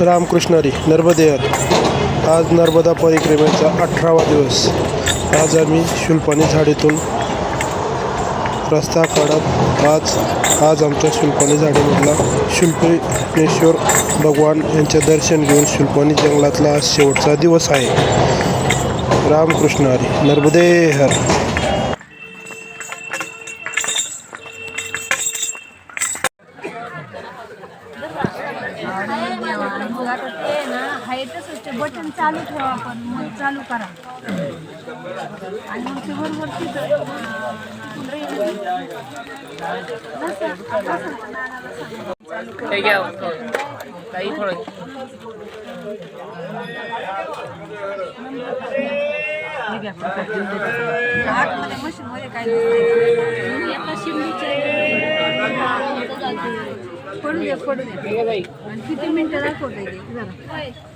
रामकृष्णारी नर्मदेहर आज नर्मदा परिक्रमेचा अठरावा दिवस. आज आम्ही शुल्पानी झाडीतून रस्ता काढत आज आज आमच्या शुल्पानी झाडीमधला शुल्पेश्वर भगवान यांचे दर्शन घेऊन शुल्पानी जंगलातला आज शेवटचा दिवस आहे. रामकृष्ण हरी. तसंच ते बटन चालू ठेवा आपण मग चालू करा. आणि मग ते बरोबर तिथं तिथून रेल्वे. हे काही थोडं. आतमध्ये मशीनमध्ये काय दिसतंय? एका शिमलीचे. पडू दे पडू दे. आणि किती मिनिटं दाखवते जरा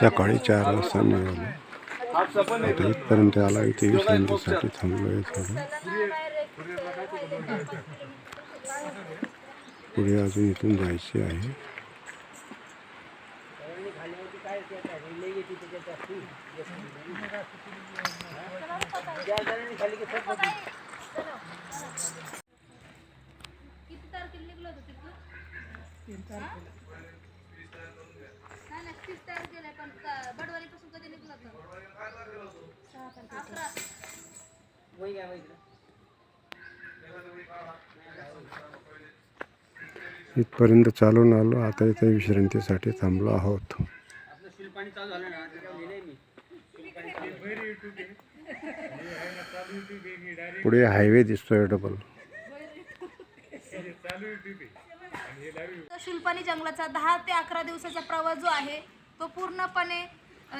सकाळी चार वाजता निघालो. आता इथपर्यंत आला इथे विश्रांतीसाठी थांबलोय आहे थोडं. पुढे अजून इथून जायचे आहे. किती तारखेला निघलो होतो तिथून नाही नाही तीस तारखेला आहे, पण का- बडवारीपासून कधी निघलो होतो सहा तारखेला. अकरा. वही घ्या वही इथपर्यंत चालून आलो आता इथे विश्रांतीसाठी थांबलो आहोत. आपलं शिल्पाणी चालू झालं ना त्याच्यावर लिहिलंय मी. पुढे हायवे दिसतोय डबल शिल्पानी जंगलाचा दहा ते अकरा दिवसाचा प्रवास जो आहे तो पूर्णपणे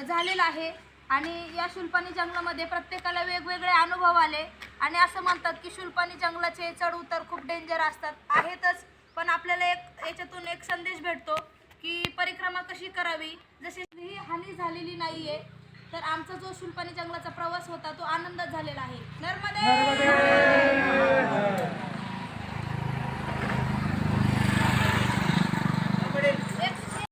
झालेला आहे. आणि या शुल्पानी जंगलामध्ये प्रत्येकाला वेगवेगळे अनुभव आले. आणि असं म्हणतात की शुल्पानी जंगलाचे चढ उतर खूप डेंजर असतात. आहेतच पण आपल्याला एक याच्यातून एक संदेश भेटतो की परिक्रमा कशी करावी? जशी ही हानी झालेली नाहीये तर आमचा जो शुल्पानी जंगलाचा प्रवास होता तो आनंदात झालेला आहे. नर्मदे!